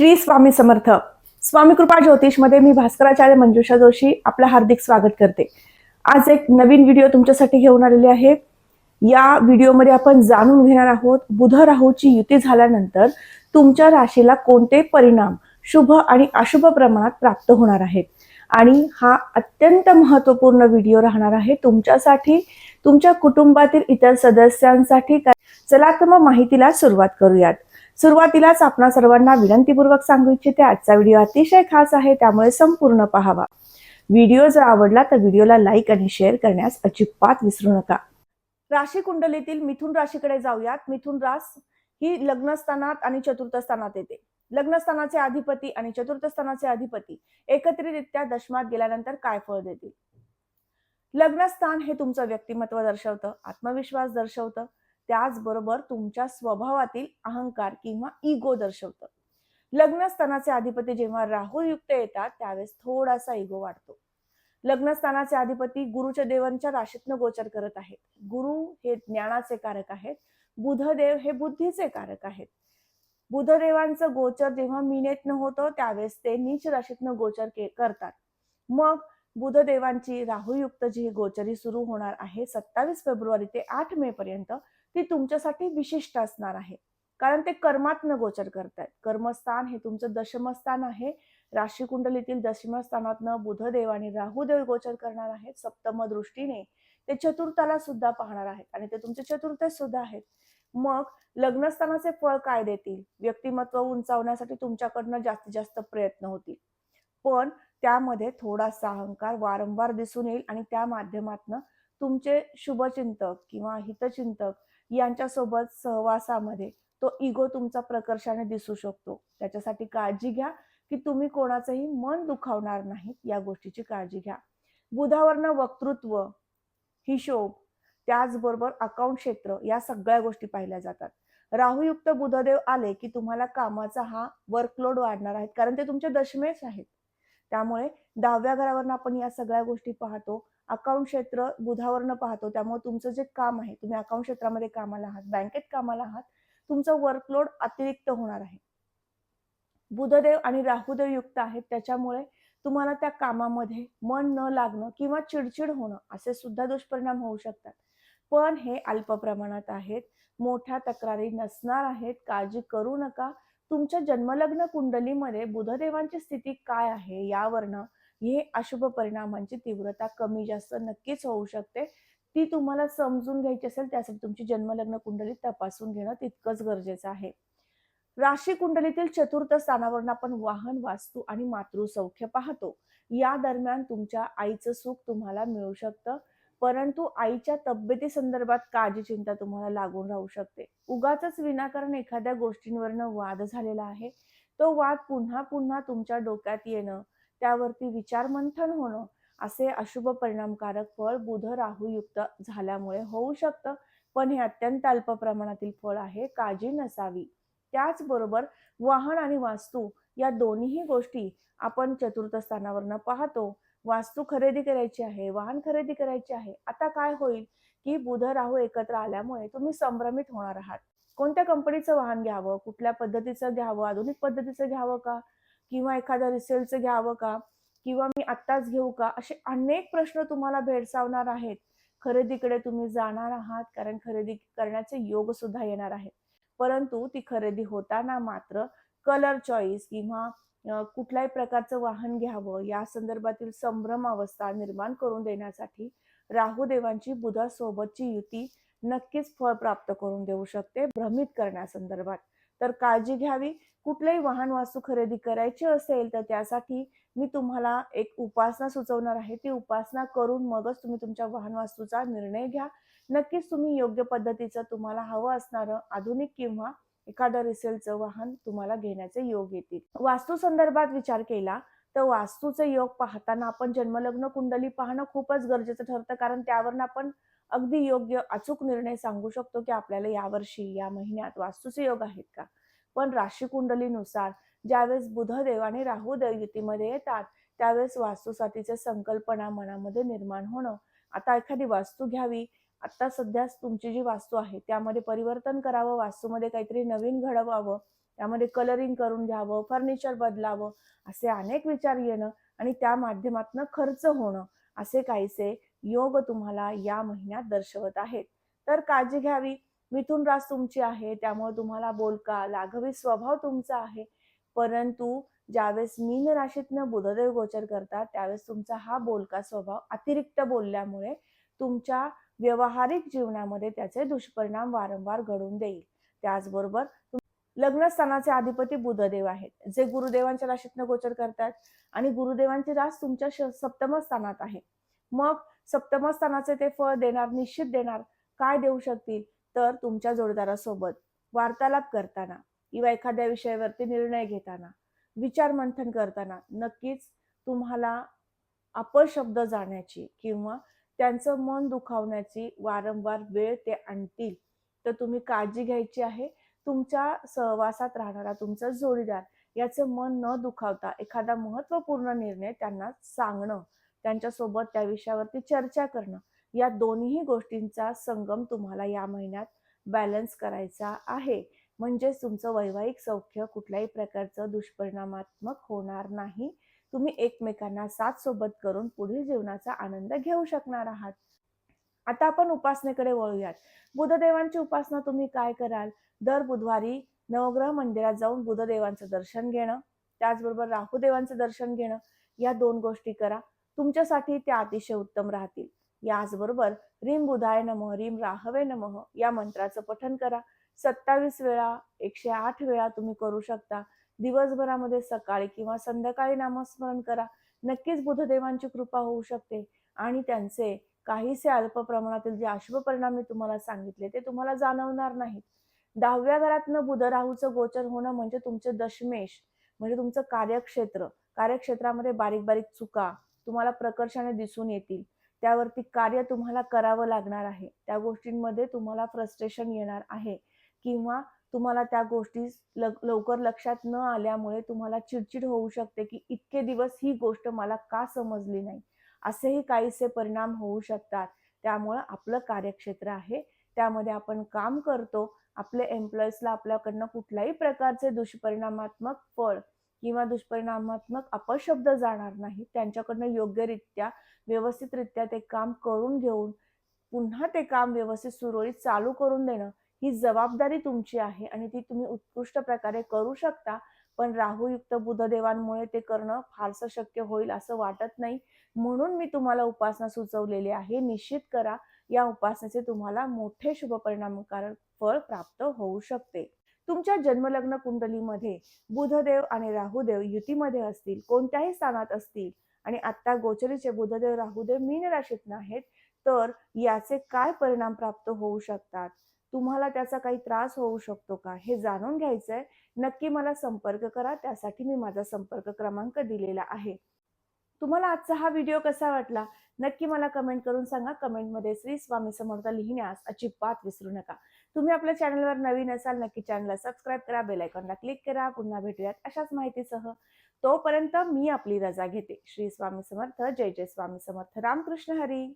श्री स्वामी समर्थ. स्वामी कृपा ज्योतिषमध्ये मी भास्कराचार्य मंजुषा जोशी आपलं हार्दिक स्वागत करते. आज एक नवीन व्हिडिओ तुमच्यासाठी घेऊन आलेली आहे. या व्हिडिओमध्ये आपण जाणून घेणार आहोत बुध राहूची युती झाल्यानंतर तुमच्या राशीला कोणते परिणाम शुभ आणि अशुभ प्रमाणात प्राप्त होणार आहेत? आणि हा अत्यंत महत्त्वपूर्ण व्हिडिओ राहणार आहे तुमच्यासाठी तुमच्या कुटुंबातील इतर सदस्यांसाठी. काय चला तर मग माहितीला सुरुवात करूयात. सुरुवातीलाच आपणा सर्वांना विनंतीपूर्वक सांगू इच्छिते आजचा व्हिडिओ अतिशय खास आहे त्यामुळे संपूर्ण पहावा. व्हिडिओ जर आवडला तर व्हिडिओला लाईक आणि शेअर करण्यास अजिबात विसरू नका. राशी कुंडलीतील मिथुन राशीकडे जाऊयात. मिथुन रास ही लग्नस्थानात आणि चतुर्थ स्थानात येते. लग्नस्थानाचे अधिपती आणि चतुर्थ स्थानाचे अधिपती एकत्रितरित्या दशमात गेल्यानंतर काय फळ देतील? लग्नस्थान हे तुमचं व्यक्तिमत्व दर्शवतं आत्मविश्वास दर्शवतं त्याचबरोबर तुमच्या स्वभावातील अहंकार किंवा इगो दर्शवतं. लग्नस्थानाचे अधिपती जेव्हा राहू युक्त येतात त्यावेळेस थोडासा इगो वाढतो. लग्नस्थानाचे अधिपती गुरुच्या देवांच्या राशीतनं गोचर करत आहेत. गुरु हे ज्ञानाचे कारक आहेत. बुधदेव हे बुद्धीचे कारक आहेत. बुधदेवांचं गोचर जेव्हा मिनेतनं होतं त्यावेळेस ते नीच राशीतनं गोचर के- करतात. मग बुधदेवांची राहुयुक्त जी गोचरी सुरू होणार आहे सत्तावीस फेब्रुवारी ते आठ मे पर्यंत ती तुमच्यासाठी विशिष्ट असणार आहे. कारण ते कर्मातनं गोचर करतायत. कर्मस्थान हे तुमचं दशमस्थान आहे. राशी कुंडलीतील दशमस्थानातनं बुधदेव आणि राहुदेव गोचर करणार आहेत. सप्तम दृष्टीने ते चतुर्थाला सुद्धा पाहणार आहेत आणि ते तुमचे चतुर्थ सुद्धा आहेत. मग लग्नस्थानाचे फळ काय देतील? व्यक्तिमत्व उंचावण्यासाठी तुमच्याकडनं जास्तीत जास्त प्रयत्न होतील. पण त्यामध्ये थोडासा अहंकार वारंवार दिसून येईल आणि त्या माध्यमातनं तुमचे शुभचिंतक किंवा हितचिंतक यांच्यासोबत सहवासामध्ये तो इगो तुमचा प्रकर्षाने दिसू शकतो. त्याच्यासाठी काळजी घ्या की तुम्ही कोणाचंही मन दुखावणार नाहीत या गोष्टीची काळजी घ्या. बुधावरनं वक्तृत्व हिशोब त्याचबरोबर अकाउंट क्षेत्र या सगळ्या गोष्टी पाहिल्या जातात. राहुयुक्त बुधदेव आले की तुम्हाला कामाचा हा वर्कलोड वाढणार आहे कारण ते तुमचे दशमेश आहेत. त्यामुळे दहाव्या घरावरनं आपण या सगळ्या गोष्टी पाहतो. अकाउंट क्षेत्र बुधावरनं पाहतो त्यामुळे तुमचं जे काम आहे तुम्ही अकाउंट क्षेत्रामध्ये कामाला आहात बँकेत कामाला आहात तुमचं वर्कलोड अतिरिक्त होणार आहे. बुधदेव आणि राहुदेव युक्त आहेत त्याच्यामुळे तुम्हाला त्या कामामध्ये मन न लागणं किंवा चिडचिड होणं असे सुद्धा दुष्परिणाम होऊ शकतात. पण हे अल्प प्रमाणात आहेत मोठ्या तक्रारी नसणार आहेत काळजी करू नका. तुमच्या जन्मलग्न कुंडलीमध्ये बुधदेवांची स्थिती काय आहे यावरनं हे अशुभ परिणामांची तीव्रता कमी जास्त नक्कीच होऊ शकते. ती तुम्हाला समजून घ्यायची असेल त्यासाठी तुमची जन्मलग्न कुंडली तपासून घेणं तितकंच गरजेचं आहे. राशी कुंडलीतील चतुर्थ स्थानावरून आपण वाहन वास्तू आणि मातृसौख्य पाहतो. या दरम्यान तुमच्या आईचं सुख तुम्हाला मिळू शकतं. परंतु आईच्या तब्येती संदर्भात काळजी चिंता तुम्हाला लागून राहू शकते. उगाच विनाकारण एखाद्या गोष्टींवरनं वाद झालेला आहे. तो वाद पुन्हा पुन्हा तुमच्या डोक्यात येणं त्यावरती विचारमंथन होणं असे अशुभ परिणामकारक फळ बुध राहूयुक्त झाल्यामुळे होऊ शकतं. पण हे अत्यंत अल्प प्रमाणातील फळ आहे काळजी नसावी. त्याचबरोबर वाहन आणि वास्तू या दोन्ही गोष्टी आपण चतुर्थ स्थानावरनं पाहतो. वास्तू खरेदी करायची आहे वाहन खरेदी करायचे आहे आता काय होईल की बुध राहू एकत्र आल्यामुळे तुम्ही संभ्रमित होणार आहात. कोणत्या कंपनीचं वाहन घ्यावं कुठल्या पद्धतीचं घ्यावं आधुनिक पद्धतीचं घ्यावं का? किंवा एखाद्या रिसेलचं घ्यावं का? किंवा मी आत्ताच घेऊ का? असे अनेक प्रश्न तुम्हाला भेडसावणार आहेत. खरेदीकडे तुम्ही जाणार आहात कारण खरेदी करण्याचे योग सुद्धा येणार आहेत. परंतु ती खरेदी होताना मात्र कलर चॉईस किंवा कुठल्याही प्रकारचं वाहन घ्यावं या संदर्भातील संभ्रम अवस्था निर्माण करून देण्यासाठी राहुदेवांची बुधासोबतची युती नक्कीच फळ प्राप्त करून देऊ शकते भ्रमित करण्यासंदर्भात. तर काळजी घ्यावी. कुठलेही वाहन वास्तू खरेदी करायची असेल तर त्यासाठी मी तुम्हाला एक उपासना सुचवणार आहे. ती उपासना करून मगच तुम्ही तुमच्या वाहन वास्तूचा निर्णय घ्या. नक्कीच तुम्ही योग्य पद्धतीचं तुम्हाला हवं असणारं आधुनिक किंवा एखादं रिसेलचं वाहन तुम्हाला घेण्याचे योग येतील. वास्तू संदर्भात विचार केला तर वास्तूचे योग पाहताना आपण जन्मलग्न कुंडली पाहणं खूपच गरजेचं ठरतं. कारण त्यावरनं आपण अगदी योग्य अचूक निर्णय सांगू शकतो की आपल्याला यावर्षी या महिन्यात वास्तूचे योग आहेत का? पण राशी कुंडलीनुसार ज्यावेळेस बुधदेव आणि राहुदेव युतीमध्ये येतात त्यावेळेस वास्तूसाठीचे संकल्पना मनामध्ये निर्माण होणं. आता एखादी वास्तू घ्यावी. आता सध्या तुमची जी वास्तू आहे त्यामध्ये परिवर्तन करावं वास्तूमध्ये काहीतरी नवीन घडवावं त्यामध्ये कलरिंग करून घ्यावं फर्निचर बदलावं असे अनेक विचार येणं आणि त्या माध्यमातून खर्च होणं असे काहीसे योग तुम्हाला या महिन्यात दर्शवत आहेत. तर काळजी घ्यावी. मिथुन रास तुमची आहे त्यामुळे तुम्हाला बोलका लाघवी स्वभाव तुमचा आहे. परंतु ज्यावेळेस मीन राशीतनं बुधदेव गोचर करतात त्यावेळेस तुमचा हा बोलका स्वभाव अतिरिक्त बोलल्यामुळे तुमच्या व्यवहारिक जीवनामध्ये त्याचे दुष्परिणाम वारंवार घडून देईल. त्याचबरोबर लग्नस्थानाचे अधिपती बुधदेव आहेत जे गुरुदेवांच्या राशीतनं गोचर करतात आणि गुरुदेवांची रास तुमच्या श- सप्तम स्थानात आहे. मग सप्तम स्थानाचे ते फळ देणार निश्चित देणार काय देऊ शकतील? तर तुमच्या जोडदारासोबत वार्तालाप करताना किंवा एखाद्या विषयावरती निर्णय घेताना विचार मंथन करताना नक्कीच तुम्हाला अपशब्द जाण्याची किंवा त्यांचं मन दुखावण्याची वारंवार वेळ ते आणतील. तर तुम्ही काळजी घ्यायची आहे. तुमच्या सहवासात राहणारा तुमचा जोडीदार याचं मन न दुखावता एखादा महत्त्वपूर्ण निर्णय त्यांना सांगणं त्यांच्यासोबत त्या विषयावरती चर्चा करणं या दोन्ही गोष्टींचा संगम तुम्हाला या महिन्यात बॅलन्स करायचा आहे. म्हणजेच तुमचं वैवाहिक सौख्य कुठल्याही प्रकारचं दुष्परिणामात्मक होणार नाही. तुम्ही एकमेकांना साथ सोबत करून पुढील जीवनाचा आनंद घेऊ शकणार आहात. आता आपण उपासनेकडे वळूयात. बुधदेवांची उपासना तुम्ही काय कराल? दर बुधवारी नवग्रह मंदिरात जाऊन बुधदेवांचं दर्शन घेणं त्याचबरोबर राहुदेवांचं दर्शन घेणं या दोन गोष्टी करा. तुमच्यासाठी त्या अतिशय उत्तम राहतील. याचबरोबर रिम बुधाय नमः रिम राहवे नमः या मंत्राचं पठन करा. सत्तावीस वेळा एकशे आठ वेळा तुम्ही करू शकता. दिवसभरामध्ये सकाळी किंवा संध्याकाळी नामस्मरण करा. नक्कीच बुधदेवांची कृपा होऊ शकते आणि त्यांचे काहीसे अल्प प्रमाणातील जे अशुभ परिणाम मी तुम्हाला सांगितले ते तुम्हाला जाणवणार नाहीत. दहाव्या घरातनं बुध राहूचं गोचर होणं म्हणजे तुमचे दशमेश म्हणजे तुमचं कार्यक्षेत्र. कार्यक्षेत्रामध्ये बारीक बारीक चुका तुम्हाला प्रकर्षाने दिसून येतील. त्यावरती कार्य तुम्हाला करावं लागणार आहे. त्या गोष्टींमध्ये तुम्हाला फ्रस्ट्रेशन येणार आहे. किंवा तुम्हाला त्या गोष्टी लवकर लक्षात न आल्यामुळे तुम्हाला चिडचिड होऊ शकते की इतके दिवस ही गोष्ट मला का समजली नाही? असेही काहीसे परिणाम होऊ शकतात. त्यामुळं आपलं कार्यक्षेत्र आहे. त्यामध्ये आपण काम करतो. आपले एम्प्लॉईजला आपल्याकडनं कुठल्याही प्रकारचे दुष्परिणामात्मक फळ किंवा दुष्परिणामात्मक अपशब्द जाणार नाही. त्यांच्याकडनं योग्यरित्या व्यवस्थितरित्या ते काम करून घेऊन पुन्हा ते काम व्यवस्थित सुरळीत चालू करून देणं ही जबाबदारी तुमची आहे आणि ती तुम्ही उत्कृष्ट प्रकारे करू शकता. पण राहूयुक्त बुधदेवांमुळे ते करणं फारसं शक्य होईल असं वाटत नाही. म्हणून मी तुम्हाला उपासना सुचवलेली आहे. निश्चित करा या उपासनेचे तुम्हाला मोठे शुभ परिणामकारक फळ प्राप्त होऊ शकते. तुमच्या जन्मलग्न कुंडलीमध्ये बुधदेव आणि राहुदेव युतीमध्ये असतील कोणत्याही स्थानात असतील आणि आत्ता गोचरीचे बुधदेव राहुदेव मीन राशीत आहेत तर याचे काय परिणाम प्राप्त होऊ शकतात? तुम्हाला त्याचा काही त्रास होऊ शकतो का? हे जाणून घ्यायचं आहे नक्की मला संपर्क करा. त्यासाठी मी माझा संपर्क क्रमांक दिलेला आहे. तुम्हाला आजचा हा व्हिडिओ कसा वाटला? नक्की मला कमेंट करून सांगा. कमेंटमध्ये श्री स्वामी समर्थ लिहिण्यास अजिबात विसरू नका. तुम्ही आपल्या चॅनलवर नवीन असाल नक्की चॅनलला सबस्क्राईब करा बेल आयकॉनला क्लिक करा. पुन्हा भेटूयात अशाच माहितीसह. तोपर्यंत मी आपली रजा घेते. श्री स्वामी समर्थ. जय जय स्वामी समर्थ. रामकृष्ण हरी.